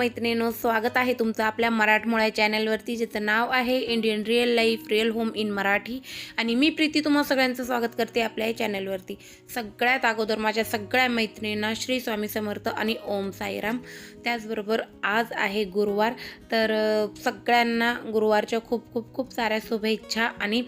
मैत्रिणींनो स्वागत आहे तुमचं आपल्या मराठमोळ्या चॅनलवरती ज्याचं नाव आहे Indian real life real home in Marathi आणि मी प्रीती तुम्हा सगळ्यांचं स्वागत करते आपल्या या चॅनलवरती. सगळ्यात अगोदर माझ्या सगळ्या मैत्रिणींना श्री स्वामी समर्थ आणि ओम साईराम. त्याचबरोबर आज आहे गुरुवार. तर सगळ्यांना गुरुवारच्या खूप खूप खूप साऱ्या शुभेच्छा. आणि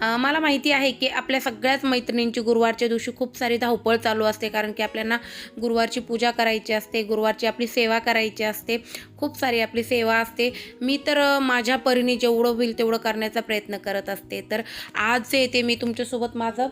मला माहिती आहे की आपल्या सगळ्याच मैत्रिणींची गुरुवारच्या दिवशी खूप सारी धावपळ चालू असते. कारण की आपल्याला गुरुवारची पूजा करायची असते गुरुवारची आपली सेवा करायची असते. खूप सारी आपली सेवा असते. मी तर माझ्या परीने जेवढं होईल तेवढं करण्याचा प्रयत्न करत असते. तर आज जे येते मी तुमच्यासोबत माझं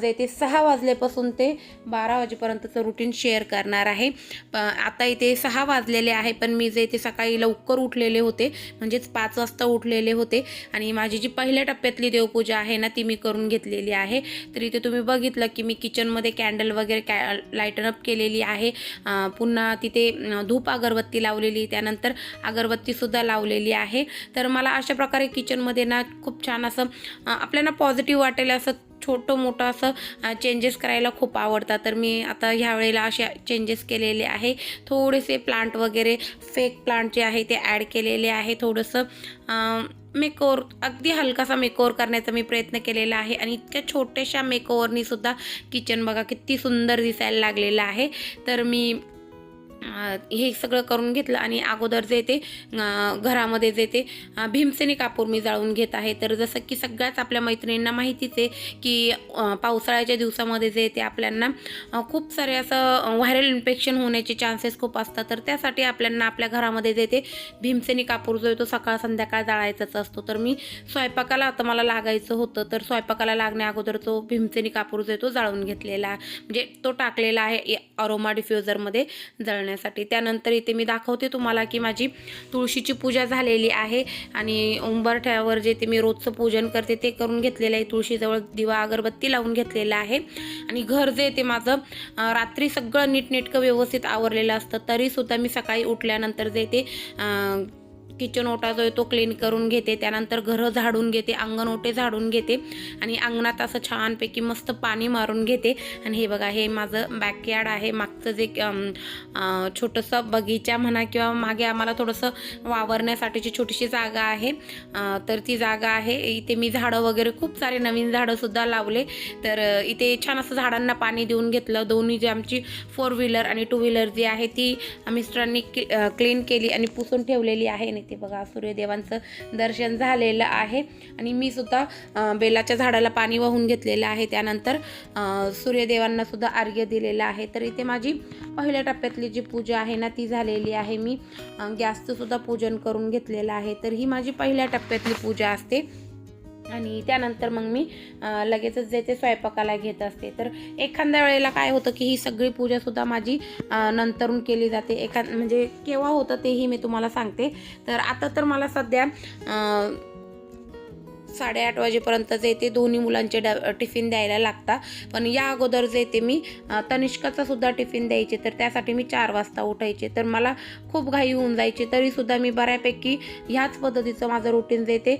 जे ते सहा वाजल्यापासून ते बारा वाजेपर्यंतचं रुटीन शेअर करणार आहे. प- आता इथे सहा वाजलेले आहे पण मी जे ते सकाळी लवकर उठलेले होते म्हणजेच पाच वाजता उठलेले होते. आणि माझी जी पहिल्या टप्प्यातली देवपूजा आहे ना ती मी करून घेतलेली आहे. तर इथे तुम्ही बघितलं की मी किचनमध्ये कॅन्डल वगैरे कॅ लाईटन अप केलेली आहे. पुन्हा तिथे धूप अगरबत्ती लावलेली त्यानंतर अगरबत्तीसुद्धा लावलेली आहे. तर मला अशा प्रकारे किचनमध्ये ना खूप छान असं आपल्याला पॉझिटिव्ह वाटेल असं छोटं मोठं असं चेंजेस करायला खूप आवडतात. तर मी आता ह्या वेळेला असे चेंजेस केलेले आहे. थोडेसे प्लांट वगैरे फेक प्लांट जे आहे ते ॲड केलेले आहे. थोडंसं मेकओवर अगदी हलकासा मेकओवर करण्याचा मी प्रयत्न केलेला आहे. आणि इतक्या छोट्याशा मेकओवरनीसुद्धा किचन बघा किती सुंदर दिसायला लागलेलं आहे. तर मी हे सगळं करून घेतलं आणि अगोदर जे ते घरामध्ये जे ते भीमसेनी कापूर मी जाळून घेत आहे. तर जसं की सगळ्याच आपल्या मैत्रिणींना माहितीच आहे की पावसाळ्याच्या दिवसामध्ये जे ते आपल्यांना खूप सारे असं व्हायरल इन्फेक्शन होण्याचे चान्सेस खूप असतात. तर त्यासाठी आपल्यांना आपल्या घरामध्ये जे ते भीमसेनी कापूर जो आहे तो सकाळ संध्याकाळ जाळायचाच असतो. तर मी स्वयंपाकाला आता मला लागायचं होतं. तर स्वयंपाकाला लागण्या अगोदर तो भीमसेनी कापूर जो आहे तो जाळून घेतलेला आहे म्हणजे तो टाकलेला आहे अरोमा डिफ्युजरमध्ये जळण्यासाठी. त्यानंतर इथे मी दाखवते तुम्हाला की माझी तुळशीची पूजा झालेली आहे आणि उंबरठ्यावर जे ते मी रोजचं पूजन करते ते करून घेतलेलं आहे. तुळशीजवळ दिवा अगरबत्ती लावून घेतलेलं आहे. आणि घर जे ते माझं रात्री सगळं नीटनेटकं व्यवस्थित आवरलेलं असतं. तरीसुद्धा मी सकाळी उठल्यानंतर जे ते किचन ओटा जो आहे तो क्लीन करून घेते त्यानंतर घरं झाडून घेते अंगण ओटे झाडून घेते आणि अंगणात असं छानपैकी मस्त पाणी मारून घेते. आणि हे बघा हे माझं बॅकयार्ड आहे. मागचं जे छोटंसं बगीचा म्हणा किंवा मागे आम्हाला थोडंसं वावरण्यासाठीची छोटीशी जागा आहे. तर ती जागा आहे. इथे मी झाडं वगैरे खूप सारे नवीन झाडंसुद्धा लावले. तर इथे छान असं झाडांना पाणी देऊन घेतलं. दोन्ही जी आमची फोर व्हीलर आणि टू व्हीलर जी आहे ती मिस्टरांनी क्लीन केली आणि पुसून ठेवलेली आहे. इथे ते बघा सूर्यदेवांचं दर्शन झालेलं आहे. आणि मी सुद्धा बेलाच्या झाडाला पाणी वाहून घेतलेलं आहे. त्यानंतर सूर्यदेवांना सुद्धा अर्घ्य दिलेलं आहे. तर इथे माझी पहिल्या टप्प्यातली जी पूजा आहे ना ती झालेली आहे. मी गॅसचं सुद्धा पूजन करून घेतलेलं आहे. तर ही माझी पहिल्या टप्प्यातली पूजा असते. आणि त्यानंतर मग मी लगेचच जे ते स्वयंपाकाला घेत असते. तर एखाद्या वेळेला काय होतं की ही सगळी पूजासुद्धा माझी नंतरून केली जाते. एखा म्हणजे केव्हा होतं तेही मी तुम्हाला सांगते. तर आता तर मला सध्या साडेआठ वाजेपर्यंत जे ते दोन्ही मुलांचे ड टिफिन द्यायला लागतात. पण या अगोदर जे ते मी तनिष्काचा सुद्धा टिफिन द्यायचे. तर त्यासाठी मी चार वाजता उठायचे. तर मला खूप घाई होऊन जायची. तरीसुद्धा मी बऱ्यापैकी ह्याच पद्धतीचं माझं रुटीन जे ते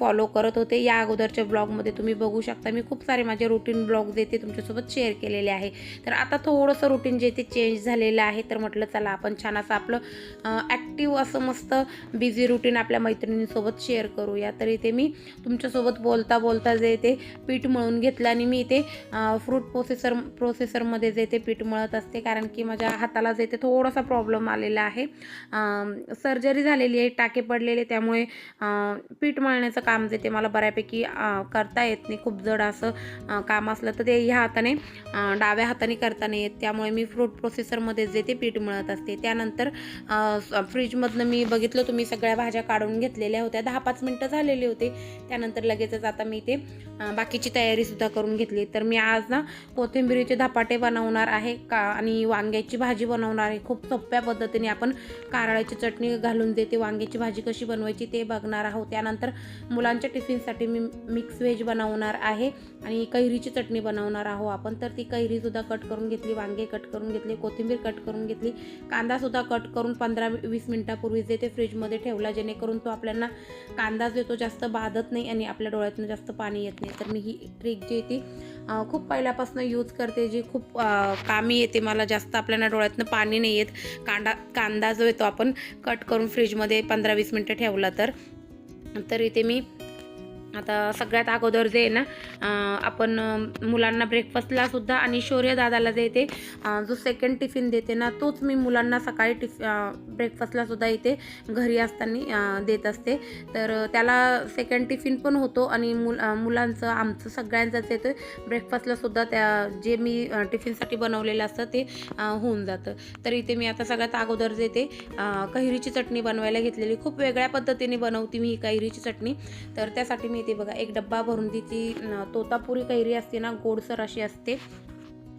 फॉलो करत होते. या अगोदरच्या ब्लॉगमध्ये तुम्ही बघू शकता. मी खूप सारे माझे रुटीन ब्लॉग जे ते तुमच्यासोबत शेअर केलेले आहे. तर आता थोडंसं रुटीन जे ते चेंज झालेलं आहे. तर म्हटलं चला आपण छान असं आपलं ॲक्टिव्ह असं मस्त बिझी रुटीन आपल्या मैत्रिणींसोबत शेअर करूया. तर इथे मी तुमच्यासोबत बोलता बोलता जे ते पीठ मळून घेतलं आणि मी इथे फ्रूट प्रोसेसर प्रोसेसरमध्ये जे ते पीठ मळत असते. कारण की माझ्या हाताला जे ते थोडासा प्रॉब्लेम आलेला आहे. सर्जरी झालेली आहे टाके पडलेले त्यामुळे पीठ मळण्याचं काम जे ते मला बऱ्यापैकी करता येत नाही. खूप जड असं काम असलं तर ते ह्या हाताने डाव्या हाताने करता नाही येत. त्यामुळे मी फ्रूट प्रोसेसरमध्ये जे ते पीठ मळत असते. त्यानंतर फ्रीजमधनं मी बघितलं तुम्ही सगळ्या भाज्या काढून घेतलेल्या होत्या. दहा पाच मिनटं झालेली होते. त्यानंतर लगेचच आता मी ते बाकीची तयारीसुद्धा करून घेतली. तर मी आज ना कोथिंबिरीचे धपाटे बनवणार आहे का आणि वांग्याची भाजी बनवणार आहे. खूप सोप्या पद्धतीने आपण कारळाची चटणी घालून देते. वांग्याची भाजी कशी बनवायची ते बघणार आहोत. त्यानंतर मुलांच्या टिफिनसाठी मी मिक्स व्हेज बनवणार आहे आणि कैरीची चटणी बनवणार आहोत आपण. तर ती कैरीसुद्धा कट करून घेतली वांगे कट करून घेतली कोथिंबीर कट करून घेतली. कांदासुद्धा कट करून पंधरा वीस मिनटापूर्वी जे ते फ्रीजमध्ये ठेवला जेणेकरून तो आपल्याला कांदा जो तो जास्त बाधत नाही आणि आपल्या डोळ्यातून जास्त पाणी येत नाही. तर मी ही ट्रिक जी आहे ती खूप पहिल्यापासून यूज करते जी खूप कामी येते मला. जास्त आपल्याला डोळ्यातनं पाणी नाही येत. कांदा कांदा जो येतो आपण कट करून फ्रीजमध्ये पंधरा वीस मिनटं ठेवला तर. तर इथे मी आता सगळ्यात अगोदर जे आहे ना आपण मुलांना ब्रेकफास्टला सुद्धा आणि शौर्य दादाला जे येते जो सेकंड टिफिन देते ना तोच मी मुलांना सकाळी टिफ ब्रेकफास्टला सुद्धा इथे घरी असताना देत असते. तर त्याला सेकंड टिफिन पण होतो आणि मुल मुलांचं आमचं सगळ्यांचंच येतं ब्रेकफास्टला सुद्धा त्या जे मी टिफिनसाठी बनवलेलं असतं ते होऊन जातं. तर इथे मी आता सगळ्यात अगोदर जे ते कैरीची चटणी बनवायला घेतलेली. खूप वेगळ्या पद्धतीने बनवते मी ही कैरीची चटणी. तर त्यासाठी मी येते बघा एक डब्बा भरून ती ती तोतापुरी कैरी असते ना गोडसर अशी असते.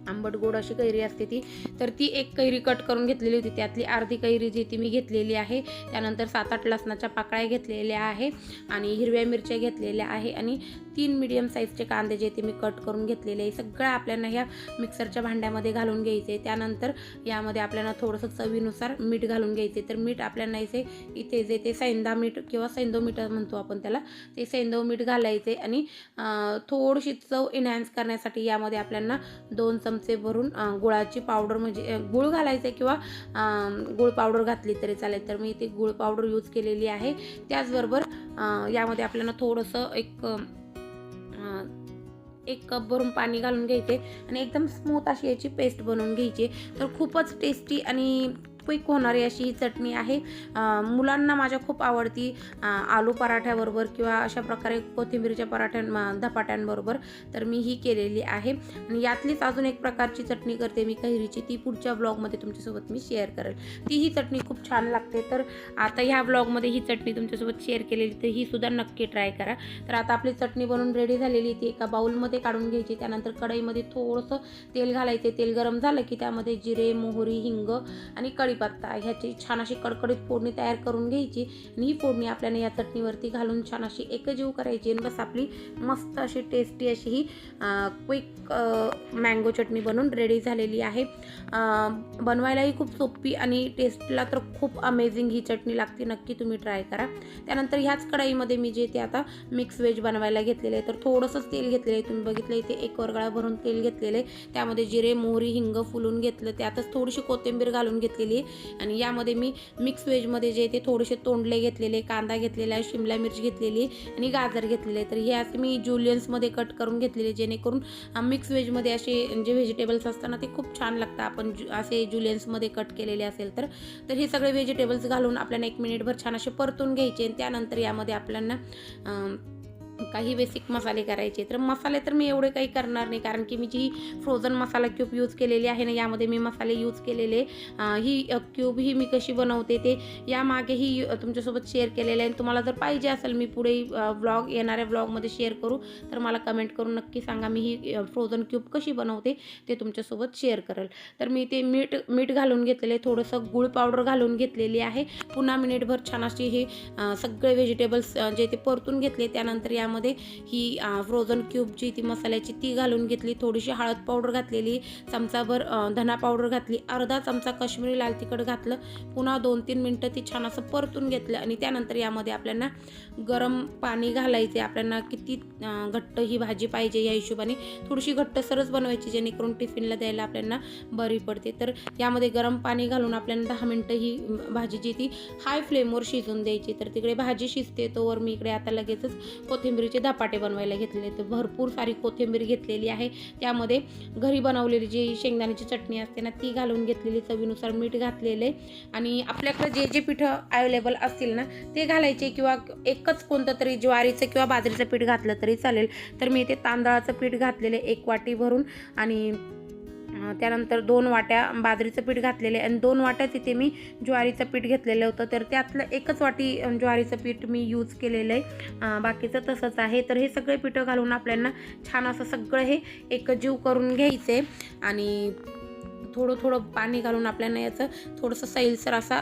आंबट गोड अशी कैरी असते ती. तर ती एक कैरी कट करून घेतलेली होती. त्यातली अर्धी कैरी जी ती मी घेतलेली आहे. त्यानंतर सात आठ लसणाच्या पाकळ्या घेतलेल्या आहे आणि हिरव्या मिरच्या घेतलेल्या आहे आणि तीन मिडियम साईजचे कांदे जे ते मी कट करून घेतलेले आहे. सगळं आपल्याला ह्या मिक्सरच्या भांड्यामध्ये घालून घ्यायचे. त्यानंतर यामध्ये आपल्याला थोडंसं चवीनुसार मीठ घालून घ्यायचे. तर मीठ आपल्याला इथे इथे जे ते सैंदा मीठ किंवा सैंदो मीठ म्हणतो आपण त्याला ते सैंदव मीठ घालायचे आणि थोडीशी चव इन्हॅन्स करण्यासाठी यामध्ये आपल्याला दोन चमचे भरून गुळाची पावडर म्हणजे गुळ घालायचं किंवा गुळ पावडर घातली तरी चालेल. तर मी ती गुळ पावडर यूज केलेली आहे. त्याचबरोबर यामध्ये आपल्याला थोडंसं एक एक कप भरून पाणी घालून घ्यायचे आणि एकदम स्मूथ अशी याची पेस्ट बनवून घ्यायची. तर खूपच टेस्टी आणि क्विक होणारी अशी ही चटणी आहे. मुलांना माझ्या खूप आवडती आलू पराठ्याबरोबर किंवा अशा प्रकारे कोथिंबीरच्या पराठ्यां धपाट्यांबरोबर तर मी ही केलेली आहे. आणि यातलीच अजून एक प्रकारची चटणी करते मी कैरीची ती पुढच्या ब्लॉगमध्ये तुमच्यासोबत मी शेअर करेल. ती ही चटणी खूप छान लागते. तर आता ह्या ब्लॉगमध्ये ही चटणी तुमच्यासोबत शेअर केलेली तर ही सुद्धा नक्की ट्राय करा. तर आता आपली चटणी बनवून रेडी झालेली ती एका बाउलमध्ये काढून घ्यायची. त्यानंतर कढईमध्ये थोडंसं तेल घालायचे. तेल गरम झालं की त्यामध्ये जिरे मोहरी हिंग आणि कढीपत्ता ह्याची छान अशी कडकडीत फोडणी तयार करून घ्यायची आणि ही फोडणी आपल्याला या चटणीवरती घालून छान अशी एकजीव करायची आणि बस आपली मस्त अशी टेस्टी अशी ही क्विक मँगो चटणी बनवून रेडी झालेली आहे. बनवायलाही खूप सोपी आणि टेस्टला तर खूप अमेझिंग ही चटणी लागते. नक्की तुम्ही ट्राय करा. त्यानंतर ह्याच कढईमध्ये मी जे ते आता मिक्स व्हेज बनवायला घेतलेले आहे. तर थोडंसंच तेल घेतलेलं आहे. तुम्ही बघितलं इथे एक वरगळा भरून तेल घेतलेलं आहे. त्यामध्ये जिरे मोहरी हिंग फुलून घेतलं. त्यातच थोडीशी कोथिंबीर घालून घेतलेली आहे आणि यामध्ये मी मिक्स व्हेजमध्ये जे ते थोडेसे तोंडले घेतलेले कांदा घेतलेला आहे शिमला मिरची घेतलेली आणि गाजर घेतलेले. तर हे असे मी जुलियन्समध्ये कट करून घेतलेले जेणेकरून मिक्स व्हेजमध्ये असे जे व्हेजिटेबल्स असतात ना ते खूप छान लागतं आपण असे जुलियन्समध्ये कट केलेले असेल तर. तर हे सगळे व्हेजिटेबल्स घालून आपल्याला एक मिनिटभर छान असे परतून घ्यायचे आणि त्यानंतर यामध्ये आपल्याला काही बेसिक मसाले करायचे. तर मसाले तर मी एवढे काही करणार नाही. कारण की मी जी फ्रोझन मसाला क्यूब यूज केलेली आहे ना यामध्ये मी मसाले यूज केलेले. ही क्यूब ही मी कशी बनवते ते यामागेही तुमच्यासोबत शेअर केलेलं आहे. आणि तुम्हाला जर पाहिजे असेल मी पुढे ब्लॉग येणाऱ्या व्लॉगमध्ये शेअर करू. तर मला कमेंट करून नक्की सांगा मी ही फ्रोझन क्यूब कशी बनवते ते तुमच्यासोबत शेअर करेल. तर मी ते मीठ मीठ घालून घेतलेले थोडंसं गुळ पावडर घालून घेतलेली आहे. पुन्हा मिनिटभर छान अशी हे सगळे व्हेजिटेबल्स जे ते परतून घेतले त्यानंतर या त्यामध्ये ही फ्रोझन क्यूबची ती मसाल्याची ती घालून घेतली. थोडीशी हळद पावडर घातलेली चमचाभर धना पावडर घातली. अर्धा चमचा काश्मीरी लाल तिखट घातलं. पुन्हा दोन तीन मिनटं ती छान असं परतून घेतलं आणि त्यानंतर यामध्ये आपल्याला गरम पाणी घालायचे आपल्याला किती घट्ट ही भाजी पाहिजे या हिशोबाने. थोडीशी घट्ट सरच बनवायची जेणेकरून टिफिनला द्यायला आपल्याला बरी पडते. तर यामध्ये गरम पाणी घालून आपल्याला दहा मिनटं ही भाजी जी ती हाय फ्लेमवर शिजून द्यायची. तर तिकडे भाजी शिजते तोवर मी इकडे आता लगेचच कोथिंबीर कोथिंबीरीचे धपाटे बनवायला घेतलेले तर भरपूर सारी कोथिंबीर घेतलेली आहे. त्यामध्ये घरी बनवलेली जी शेंगदाण्याची चटणी असते ना ती घालून घेतलेली चवीनुसार मीठ घातलेले आणि आपल्याकडे जे जे पिठं अवेलेबल असतील ना ते घालायचे किंवा एकच कोणतं तरी ज्वारीचं किंवा बाजरीचं पीठ घातलं तरी चालेल. तर मी इथे तांदळाचं पीठ घातलेलं आहे एक वाटी भरून. आणि त्यानंतर दोन वाट्या बाजरीचं पीठ घातलेले आणि दोन वाट्या तिथे मी ज्वारीचं पीठ घेतलेलं होतं. तर त्यातलं एकच वाटी ज्वारीचं पीठ मी यूज केलेलं आहे. बाकीचं तसंच आहे. तर हे सगळे पिठं घालून आपल्याला छान असं सगळं हे एकजीव करून घ्यायचे आणि थोडं थोडं पाणी घालून आपल्याला याचं थोडंसं सैलसर असा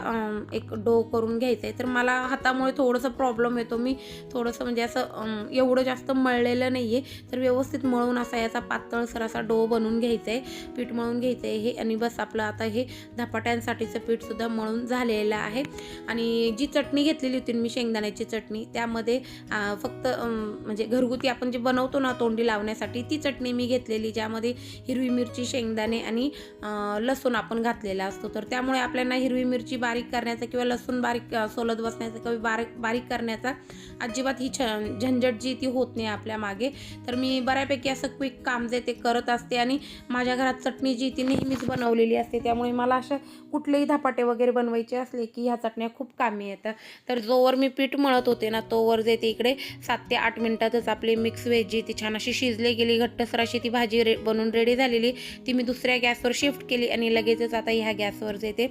एक डो करून घ्यायचं आहे तर मला हातामुळे थोडंसं प्रॉब्लेम येतो. मी थोडंसं म्हणजे असं एवढं जास्त मळलेलं नाही आहे तर व्यवस्थित मळून असा याचा पातळसर असा डो बनवून घ्यायचा आहे पीठ मळून घ्यायचं आहे हे आणि बस आपलं आता हे धपाट्यांसाठीचं पीठसुद्धा मळून झालेलं आहे. आणि जी चटणी घेतलेली होती मी शेंगदाण्याची चटणी त्यामध्ये फक्त म्हणजे घरगुती आपण जे बनवतो ना तोंडी लावण्यासाठी ती चटणी मी घेतलेली ज्यामध्ये हिरवी मिरची शेंगदाणे आणि लसूण आपण घातलेला असतो. तर त्यामुळे आपल्याला हिरवी मिरची बारीक करण्याचा किंवा लसूण बारीक सोलत बसण्याचा किंवा बारीक बारीक करण्याचा अजिबात ही छ झंझट जी ती होत नाही आपल्या मागे. तर मी बऱ्यापैकी असं क्विक काम जे ते करत असते आणि माझ्या घरात चटणी जी ती नेहमीच बनवलेली असते. त्यामुळे मला अशा कुठलेही धपाटे वगैरे बनवायचे असले की ह्या चटण्या खूप कामी येतात. तर जोवर मी पीठ मळत होते ना तोवर जे ते इकडे सात ते आठ मिनटातच आपली मिक्स व्हेज जी ती छान अशी शिजली गेली घट्टसर अशी ती भाजी रे बनून रेडी झालेली. ती मी दुसऱ्या गॅसवर शिफ्ट केली. आणि लगेचच आता ह्या गॅसवर जे ते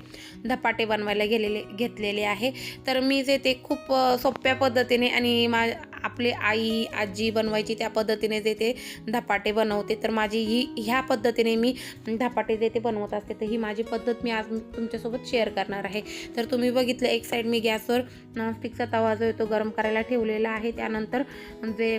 धपाटे बनवायला गेलेले घेतलेले आहे. तर मी जे ते खूप सोप्या पद्धतीने आणि मा आपली आई आजी बनवायची त्या पद्धतीने जे ते धपाटे बनवते. तर माझी ही ह्या पद्धतीने मी धपाटे जे ते बनवत असते तर ही माझी पद्धत मी आज तुमच्यासोबत शेअर करणार आहे. तर तुम्ही बघितलं एक साईड मी गॅसवर नॉनस्टिकचा तवा जो आहे तो गरम करायला ठेवलेला आहे. त्यानंतर जे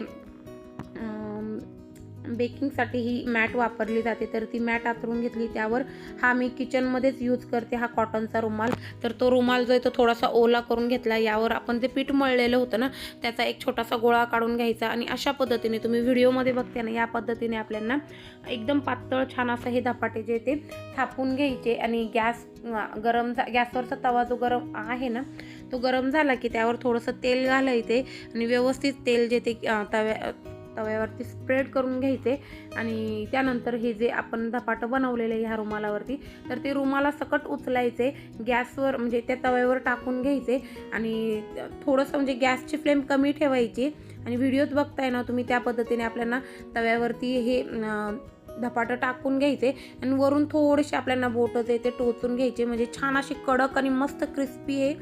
बेकिंगसाठी ही मॅट वापरली जाते. तर ती मॅट आतरून घेतली त्यावर हा मी किचनमध्येच यूज करते हा कॉटनचा रुमाल. तर तो रुमाल जो आहे तो थोडासा ओला करून घेतला यावर आपण जे पीठ मळलेलं होतं ना त्याचा एक छोटासा गोळा काढून घ्यायचा आणि अशा पद्धतीने तुम्ही व्हिडिओमध्ये बघते ना या पद्धतीने आपल्याला एकदम पातळ छान असं हे धपाटे जे ते थापून घ्यायचे आणि गॅस गरम झा गॅसवरचा तवा जो गरम आहे ना तो गरम झाला की त्यावर थोडंसं तेल घालायचे आणि व्यवस्थित तेल जे ते तव्या तव्यावरती स्प्रेड करून घ्यायचे आणि त्यानंतर हे जे आपण धपाटं बनवलेलं आहे ह्या रुमालावरती तर ते रुमाला सकट उचलायचे. गॅसवर म्हणजे त्या तव्यावर टाकून घ्यायचे आणि थोडंसं म्हणजे गॅसची फ्लेम कमी ठेवायची. आणि व्हिडिओत बघताय ना तुम्ही त्या पद्धतीने आपल्याला तव्यावरती हे धपाटं टाकून घ्यायचे आणि वरून थोडेसे आपल्याला बोटं जे ते टोचून घ्यायचे. म्हणजे छान अशी कडक आणि मस्त क्रिस्पी हे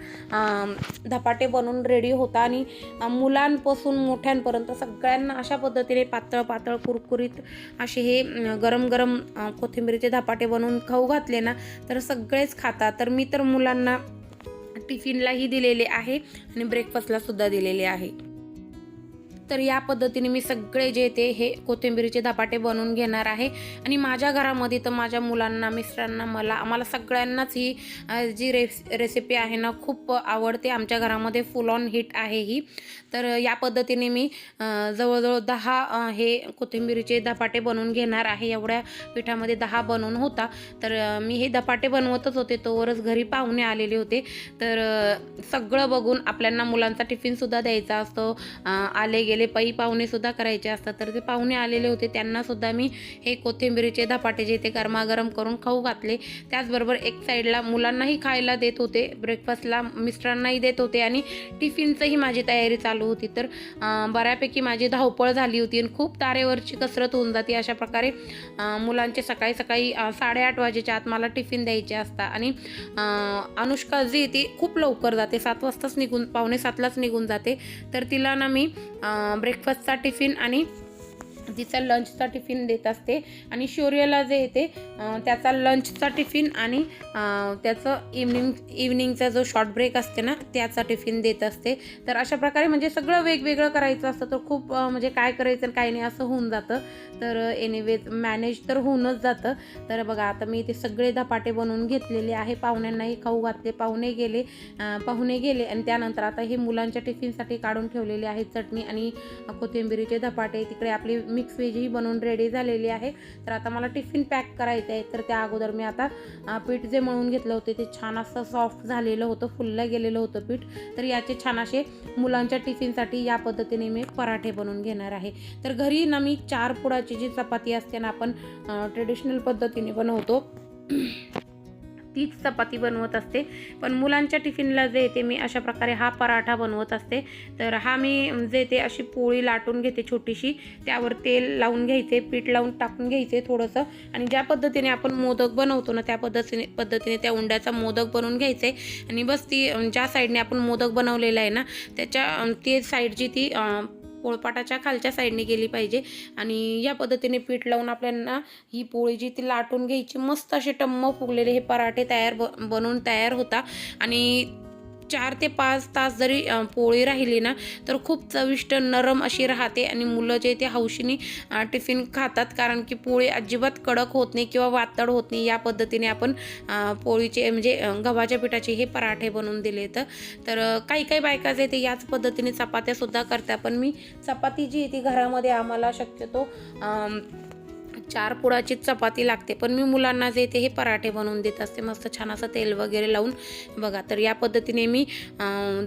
धपाटे बनवून रेडी होता आणि मुलांपासून मोठ्यांपर्यंत सगळ्यांना अशा पद्धतीने पातळ पातळ कुरकुरीत असे हे गरम गरम कोथिंबीरीचे धपाटे बनवून खाऊ घातले ना तर सगळेच खातात. तर मी तर मुलांना टिफिनलाही दिलेले आहे आणि ब्रेकफास्टला सुद्धा दिलेले आहे. तर या पद्धतीने मी सगळे जे ते हे कोथिंबीरीचे धपाटे बनवून घेणार आहे. आणि माझ्या घरामध्ये तर माझ्या मुलांना मिस्टरांना मला आम्हाला सगळ्यांनाच ही जी रेस रेसिपी आहे ना खूप आवडते. आमच्या घरामध्ये फुल ऑन हिट आहे ही. तर या पद्धतीने मी जवळजवळ दहा हे कोथिंबीरीचे धपाटे बनवून घेणार आहे. एवढ्या पिठामध्ये दहा बनवून होता. तर मी हे धपाटे बनवतच होते. तोवरच घरी पाहुणे आलेले होते. तर सगळं बघून आपल्यांना मुलांचा टिफिनसुद्धा द्यायचा असतो. आले गे गेले पै पाहुणे सुद्धा करायचे असतात. तर ते पाहुणे आलेले होते त्यांना सुद्धा मी हे कोथिंबीरीचे धपाटे जे ते गरमागरम करून खाऊ घातले. त्याचबरोबर एक साईडला मुलांनाही खायला देत होते. ब्रेकफास्टला मिस्टरांनाही देत होते आणि टिफिनचंही माझी तयारी चालू होती. तर बऱ्यापैकी माझी धावपळ झाली होती आणि खूप तारेवरची कसरत होऊन जाते. अशा प्रकारे मुलांचे सकाळी सकाळी साडेआठ वाजेच्या आत मला टिफिन द्यायचे असतात. आणि अनुष्का जी ती खूप लवकर जाते. सात वाजताच निघून पावणे सातलाच निघून जाते. तर तिला ना मी ब्रेकफास्टचा टिफिन आणि तिचा लंचचा टिफिन देत असते. आणि शौर्यला जे येते त्याचा लंचचा टिफिन आणि त्याचं इव्हनिंग इव्हनिंगचा जो शॉर्ट ब्रेक असते ना त्याचा टिफिन देत असते. तर अशा प्रकारे म्हणजे सगळं वेगवेगळं करायचं असतं. तर खूप म्हणजे काय करायचं आणि काय नाही असं होऊन जातं. तर एनिवेज मॅनेज तर होऊनच जातं. तर बघा आता मी ते सगळे धपाटे बनवून घेतलेले आहे. पाहुण्यांनाही खाऊ घातले पाहुणे गेले पाहुणे गेले. आणि त्यानंतर आता हे मुलांच्या टिफिनसाठी काढून ठेवलेले आहे चटणी आणि कोथिंबिरीचे धपाटे. तिकडे आपली मिक्स व्हेजही बनवून रेडी झालेली आहे. तर आता मला टिफिन पॅक करायचं आहे. तर त्या अगोदर मी आता पीठ जे मळून घेतलं होते ते छान असं सॉफ्ट झालेलं होतं फुललं गेलेलं होतं पीठ. तर याचे छान असे मुलांच्या टिफिनसाठी या पद्धतीने मी पराठे बनवून घेणार आहे. तर घरी ना मी चार पुडाची जी चपाती असते ना आपण ट्रेडिशनल पद्धतीने बनवतो तीच चपाती बनवत असते. पण मुलांच्या टिफिनला जे येते मी अशा प्रकारे हा पराठा बनवत असते. तर हा मी जे ते अशी पोळी लाटून घेते छोटीशी त्यावर तेल लावून घ्यायचे पीठ लावून टाकून घ्यायचे थोडंसं. आणि ज्या पद्धतीने आपण मोदक बनवतो ना त्या पद्धतीने पद्धतीने त्या उंड्याचा मोदक बनवून घ्यायचे. आणि बस ती ज्या साईडने आपण मोदक बनवलेला आहे ना त्याच्या ते साईडची ती पोळपाटाच्या खालच्या साईडने गेली पाहिजे. आणि या पद्धतीने पीठ लावून आपल्याला ही पोळी जी ती लाटून घ्यायची मस्त असे टम्म फुगलेले हे पराठे तयार ब बनवून तयार होता. आणि चार ते पाच तास जरी पोळी राहिली ना तर खूप चविष्ट नरम अशी राहते आणि मुलं जे ते हौशीने टिफिन खातात. कारण की पोळी अजिबात कडक होत नाही किंवा वातड होत नाही. या पद्धतीने आपण पोळीचे म्हणजे गव्हाच्या पिठाचे हे पराठे बनवून दिले तर. तर काही काही बायका जे ते याच पद्धतीने चपात्यासुद्धा करतात. पण मी चपाती जी आहे ती घरामध्ये आम्हाला शक्यतो चार पुडाची चपाती लागते. पण मी मुलांना जे ते हे पराठे बनवून देत असते. मस्त छान असं तेल वगैरे लावून बघा. तर या पद्धतीने मी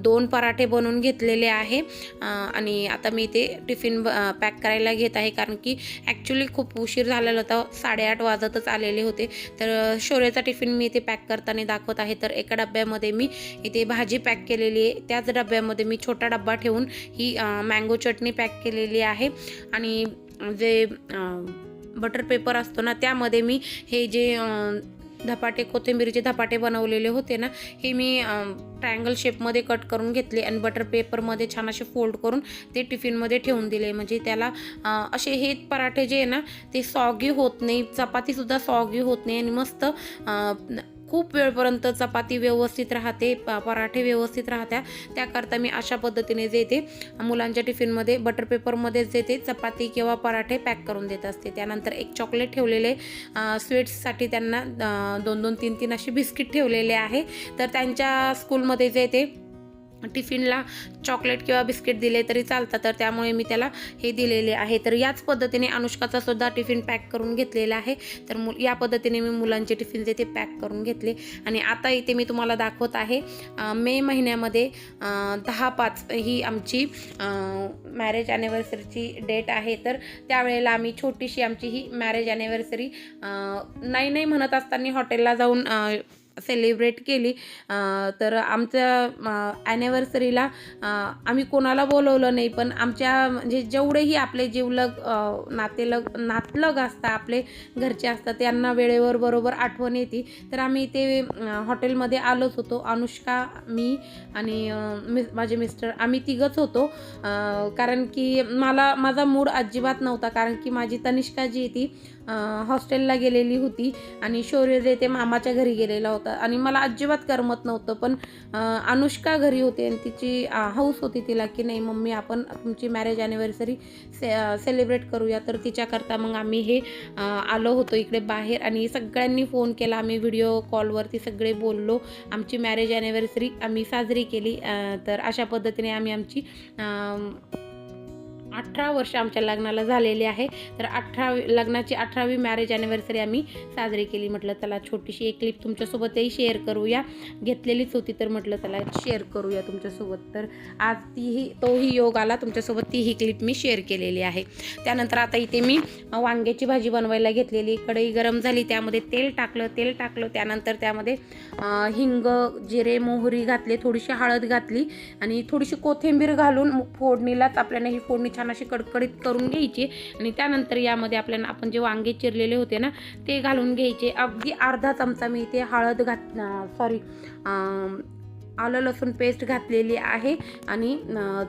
दोन पराठे बनवून घेतलेले आहे. आणि आता मी ते टिफिन पॅक करायला घेत आहे. कारण की ॲक्च्युली खूप उशीर झालेला होता. साडेआठ वाजतच आलेले होते. तर शोरेचा टिफिन मी इथे पॅक करताना दाखवत आहे. तर एका डब्यामध्ये मी इथे भाजी पॅक केलेली आहे. त्याच डब्यामध्ये मी छोटा डब्बा ठेवून ही मँगो चटणी पॅक केलेली आहे. आणि जे बटर पेपर असतो ना त्यामध्ये मी हे जे धपाटे कोथिंबीरचे धपाटे बनवलेले होते ना हे मी ट्रायंगल शेपमध्ये कट करून घेतले आणि बटर पेपरमध्ये छान असे फोल्ड करून ते टिफिनमध्ये ठेवून दिले. म्हणजे त्याला असे हे पराठे जे आहे ना ते सॉगी होत नाही चपातीसुद्धा सॉगी होत नाही आणि मस्त खूप वेळपर्यंत चपाती व्यवस्थित राहते प- पराठे व्यवस्थित राहत्या. त्याकरता मी अशा पद्धतीने जे ते मुलांच्या टिफिनमध्ये बटर पेपरमध्ये जे ते चपाती किंवा पराठे पॅक करून देत असते. त्यानंतर एक चॉकलेट ठेवलेले स्वीट्ससाठी त्यांना दोन दोन तीन तीन असे बिस्किट ठेवलेले आहे. तर त्यांच्या स्कूलमध्ये जे ते टिफिनला चॉकलेट किंवा बिस्किट दिले तरी चालतात तर त्यामुळे मी त्याला हे दिलेले आहे. तर याच पद्धतीने अनुष्काचा सुद्धा टिफिन पॅक करून घेतलेला आहे. तर मु या पद्धतीने मी मुलांचे टिफिन जे ते पॅक करून घेतले. आणि आता इथे मी तुम्हाला दाखवत आहे मे महिन्यामध्ये दहा पाच ही आमची मॅरेज ॲनिव्हर्सरीची डेट आहे. तर त्यावेळेला आम्ही छोटीशी आमची ही मॅरेज ॲनिव्हर्सरी नाही नाही म्हणत असताना हॉटेलला जाऊन सेलिब्रेट केली. तर आमच्या ॲनिव्हर्सरीला आम्ही कोणाला बोलवलं नाही पण आमच्या म्हणजे जेवढेही आपले जीवलग नातेलग नातलग असतात आपले घरचे असतात त्यांना वेळेवर बरोबर आठवण येते. तर आम्ही ते हॉटेलमध्ये आलोच होतो. अनुष्का मी आणि मि माझे मिस्टर आम्ही तिघंच होतो. कारण की मला माझा मूड अजिबात नव्हता कारण की माझी तनिष्का जी ती हॉस्टेलला गेलेली होती आणि शौर्य जे ते मामाच्या घरी गेलेला होता. आणि मला अजिबात करमत नव्हतं पण अनुष्का घरी होती आणि तिची हाऊस हौस होती तिला की नाही मम्मी आपण तुमची मॅरेज ॲनिव्हर्सरी से सेलिब्रेट करूया. तर तिच्याकरता मग आम्ही हे आलो होतो इकडे बाहेर आणि सगळ्यांनी फोन केला. आम्ही व्हिडिओ कॉलवरती सगळे बोललो. आमची मॅरेज ॲनिव्हर्सरी आम्ही साजरी केली. तर अशा पद्धतीने आम्ही आमची अठरा वर्ष आमच्या लग्नाला झालेली आहे. तर अठरावी लग्नाची अठरावी मॅरेज ॲनिव्हर्सरी आम्ही साजरी केली. म्हटलं त्याला छोटीशी एक क्लिप तुमच्यासोबतही शेअर करूया. घेतलेलीच होती तर म्हटलं त्याला शेअर करूया तुमच्यासोबत. तर आज तीही तोही योग आला. तुमच्यासोबत तीही क्लिप मी शेअर केलेली आहे. त्यानंतर आता इथे मी वांग्याची भाजी बनवायला घेतलेली. कढई गरम झाली त्यामध्ये तेल टाकलं तेल टाकलं त्यानंतर त्यामध्ये हिंग जिरे मोहरी घातले थोडीशी हळद घातली आणि थोडीशी कोथिंबीर घालून फोडणीलाच आपल्याला ही फोडणी छान अशी कडकडीत करून घ्यायची आणि त्यानंतर यामध्ये आपल्याला आपण जे वांगे चिरलेले होते ना ते घालून घ्यायचे. अगदी अर्धा चमचा मी इथे हळद घात सॉरी आलं लसूण पेस्ट घातलेली आहे आणि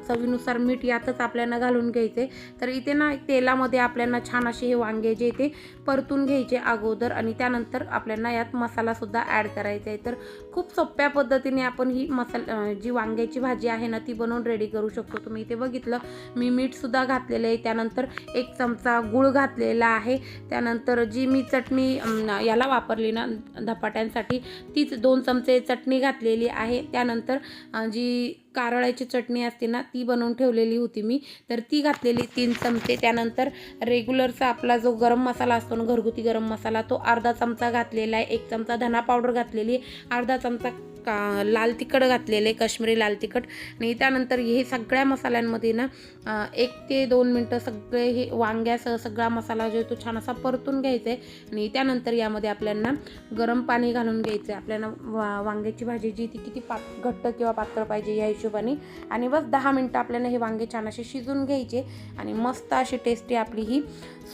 चवीनुसार मीठ यातच आपल्याला घालून घ्यायचे. तर इथे ना तेलामध्ये आपल्याला छान असे हे वांगे जे ते परतून घ्यायचे अगोदर आणि त्यानंतर आपल्याला यात मसालासुद्धा ॲड करायचा आहे. तर खूप सोप्या पद्धतीने आपण ही मसाला जी वांग्याची भाजी आहे ना ती बनवून रेडी करू शकतो. तुम्ही इथे बघितलं मी मीठसुद्धा घातलेलं आहे. त्यानंतर एक चमचा गूळ घातलेला आहे. त्यानंतर जी मी चटणी याला वापरली ना धपाट्यांसाठी तीच दोन चमचे चटणी घातलेली आहे. त्यानंतर जी कारळाची चटणी असते ना ती बनवून ठेवलेली होती मी. तर ती घातलेली तीन चमचे. त्यानंतर रेग्युलरचा आपला जो गरम मसाला असतो ना घरगुती गरम मसाला तो अर्धा चमचा घातलेला आहे. एक चमचा धना पावडर घातलेली आहे. अर्धा चमचा का लाल तिखट घातलेले काश्मीरी लाल तिखट. आणि त्यानंतर हे सगळ्या मसाल्यांमध्ये ना एक ते दोन मिनटं सगळे हे वांग्यासह सगळा मसाला जो आहे तो छान असा परतून घ्यायचा. आहे आणि त्यानंतर यामध्ये आपल्याला गरम पाणी घालून घ्यायचं. आहे आपल्याला वा वांग्याची भाजी जी ती किती पात घट्ट किंवा पातळ पाहिजे या हिशोबाने. आणि बस दहा मिनटं आपल्याला हे वांगे छान असे शिजून घ्यायचे. आणि मस्त अशी टेस्टी आपली ही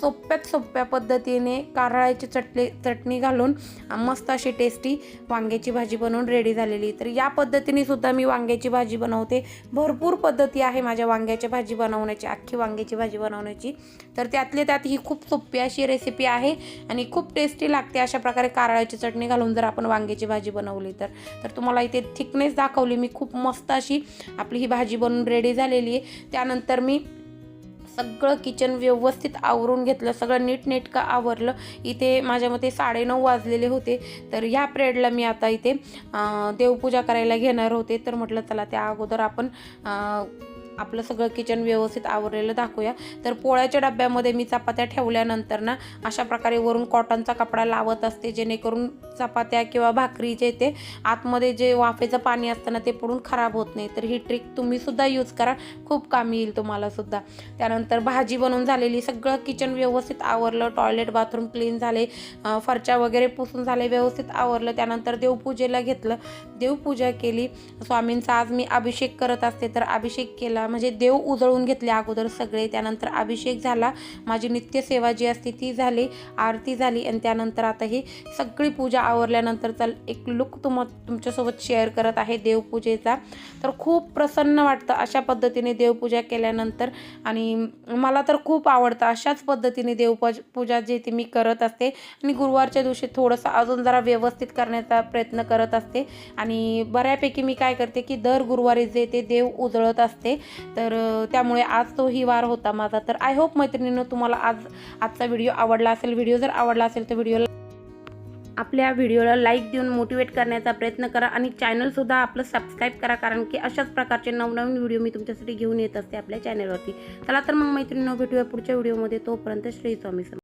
सोप्यात सोप्या पद्धतीने कारळाची चटणी चटणी घालून मस्त अशी टेस्टी वांग्याची भाजी बनवून रेडी झालेली. तर या पद्धतीने सुद्धा मी वांग्याची भाजी बनवते. भरपूर पद्धती आहे माझ्या वांग्याची भाजी बनवण्याची अख्खी वांग्याची भाजी बनवण्याची. तर त्यातले त्यात ही खूप सोपी अशी रेसिपी आहे आणि खूप टेस्टी लागते अशा प्रकारे कारळाची चटणी घालून जर आपण वांग्याची भाजी बनवली तर. तर तुम्हाला इथे थिकनेस दाखवली. मी खूप मस्त अशी आपली ही भाजी बनवून रेडी झालेली आहे. त्यानंतर मी सगळं किचन व्यवस्थित आवरून घेतलं सगळं नीटनेटकं आवरलं. इथे माझ्या मते साडेनऊ वाजलेले होते. तर ह्या पिरियडला मी आता इथे देवपूजा करायला घेणार होते. तर म्हटलं चला त्या अगोदर आपण आपलं सगळं किचन व्यवस्थित आवरलेलं दाखवूया. तर पोळ्याच्या डब्यामध्ये मी चपात्या ठेवल्यानंतर ना अशा प्रकारे वरून कॉटनचा कपडा लावत असते जेणेकरून चपात्या किंवा भाकरी जे ते आतमध्ये जे वाफेचं पाणी असतं ना ते पडून खराब होत नाही. तर ही ट्रिक तुम्ही सुद्धा यूज करा. खूप कामी येईल तुम्हाला सुद्धा. त्यानंतर भाजी बनवून झालेली सगळं किचन व्यवस्थित आवरलं. टॉयलेट बाथरूम क्लीन झाले. फरच्या वगैरे पुसून झाले व्यवस्थित आवरलं. त्यानंतर देवपूजेला घेतलं. देवपूजा केली. स्वामींचा आज मी अभिषेक करत असते तर अभिषेक केला. म्हणजे देव उजळून घेतले अगोदर सगळे त्यानंतर अभिषेक झाला माझी नित्यसेवा जी असते ती झाली आरती झाली आणि त्यानंतर आता ही सगळी पूजा आवरल्यानंतरचा एक लुक तुम तुमच्यासोबत शेअर करत आहे देवपूजेचा. तर खूप प्रसन्न वाटतं अशा पद्धतीने देवपूजा केल्यानंतर आणि मला तर खूप आवडतं अशाच पद्धतीने देवपूज पूजा जे ती मी करत असते आणि गुरुवारच्या दिवशी थोडंसं अजून जरा व्यवस्थित करण्याचा प्रयत्न करत असते आणि बऱ्यापैकी मी काय करते की दर गुरुवारी जे ते देव उजळत असते तर त्यामुळे आज तो ही वार होता माझा. तर आय होप मैत्रिणीनं तुम्हाला आज आजचा व्हिडिओ आवडला असेल. व्हिडिओ जर आवडला असेल तर व्हिडिओला आपल्या व्हिडिओला लाईक देऊन मोटिवेट करण्याचा प्रयत्न करा आणि चॅनलसुद्धा आपलं सबस्क्राईब करा. कारण की अशाच प्रकारचे नवनवीन व्हिडिओ मी तुमच्यासाठी घेऊन येत असते आपल्या चॅनलवरती चला तर मग मैत्रिणीनं भेटूया पुढच्या व्हिडिओमध्ये तोपर्यंत श्री स्वामी